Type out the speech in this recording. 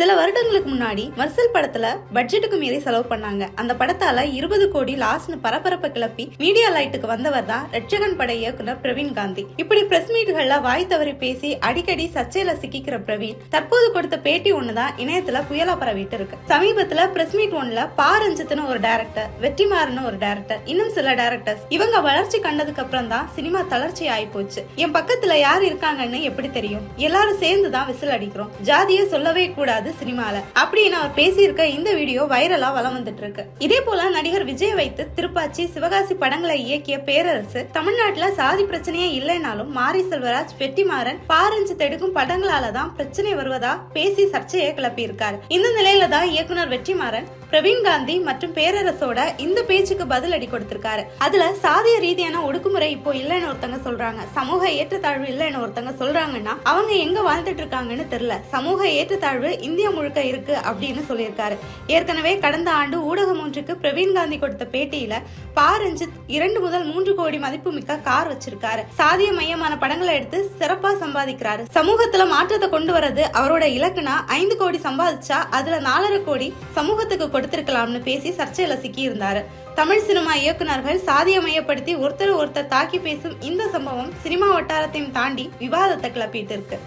சில வருடங்களுக்கு முன்னாடி மர்சல் படத்துல பட்ஜெட்டுக்கு மீறி செலவு பண்ணாங்க. அந்த படத்தால இருபது கோடி லாஸ்னு பரபரப்பை கிளப்பி மீடியா லைட்டுக்கு வந்தவர் தான் ரட்சகன் பட இயக்குனர் பிரவீன் காந்தி. இப்படி பிரஸ் மீட்கள்ல வாய் தவறி பேசி அடிக்கடி சர்ச்சையில சிக்கிக்கிற பிரவீன் தற்போது கொடுத்த பேட்டி ஒண்ணுதான் இணையத்துல புயலா பரவிட்டு இருக்கு. சமீபத்துல பிரஸ் மீட் ஒன்ல பா ரஞ்சித்னு ஒரு டேரக்டர் வெற்றிமாறன் ஒரு டேரக்டர் இன்னும் சில டேரக்டர்ஸ் இவங்க வளர்ச்சி கண்டதுக்கு அப்புறம் தான் சினிமா தளர்ச்சி ஆயி போச்சு. என் பக்கத்துல யார் இருக்காங்கன்னு எப்படி தெரியும்? எல்லாரும் சேர்ந்து தான் விசில் அடிக்கிறோம். ஜாதியை சொல்லவே கூடாது சினிமால. அப்படின்னு அவர் பேசியிருக்க இந்த வீடியோ வைரலா வலம் வந்துட்டு இருக்கு இதே போல நடிகர் விஜய் வைத்து திருப்பாச்சி சிவகாசி படங்களை இயக்கிய பேரரசு தமிழ்நாட்டுல சாதி பிரச்சனையே இல்லைனாலும் மாரி செல்வராஜ் வெட்டிமாறன் பாரஞ்சு தெடுக்கும் படங்களால தான் பிரச்சனை வருவதா பேசி சர்ச்சையை கிளப்பி இருக்காரு இந்த நிலையில தான் இயக்குனர் வெற்றிமாறன் பிரவீன் காந்தி மற்றும் பேரரசோட இந்த பேச்சுக்கு பதில் அடி கொடுத்திருக்காரு. அதுல சாதிய ரீதியான இப்போ இல்லைன்னு ஒருத்தங்க சொல்றாங்க. சமூக ஏற்றத்தாழ்வு இல்லைன்னு ஒருத்தங்க சொல்றாங்கன்னா அவங்க எங்க வாழ்ந்துட்டு இருக்காங்கன்னு தெரியல. சமூக ஏற்றத்தாழ்வு இந்தியா முழுக்க இருக்கு அப்படின்னு சொல்லியிருக்காரு. ஏற்கனவே கடந்த ஆண்டு ஊடகம் ஒன்றுக்கு பிரவீன் காந்தி கொடுத்த பேட்டியில பா ரஞ்சித் இரண்டு முதல் மூன்று கோடி மதிப்புமிக்க கார் வச்சிருக்காரு. சாதிய மையமான படங்களை எடுத்து சிறப்பா சம்பாதிக்கிறாரு. சமூகத்துல மாற்றத்தை கொண்டு வரது அவரோட இலக்குனா ஐந்து கோடி சம்பாதிச்சா அதுல நாலரை கோடி சமூகத்துக்கு கொடுத்திருக்கலாம்னு பேசி சர்ச்சையில சிக்கி இருந்தாரு தமிழ் சினிமா இயக்குநர்கள் சாதியை மையப்படுத்தி ஒருத்தர் ஒருத்தர் தாக்கி பேசும் இந்த சம்பவம் சினிமா வட்டாரத்தையும் தாண்டி விவாதத்தை கிளப்பிட்டு இருக்கு.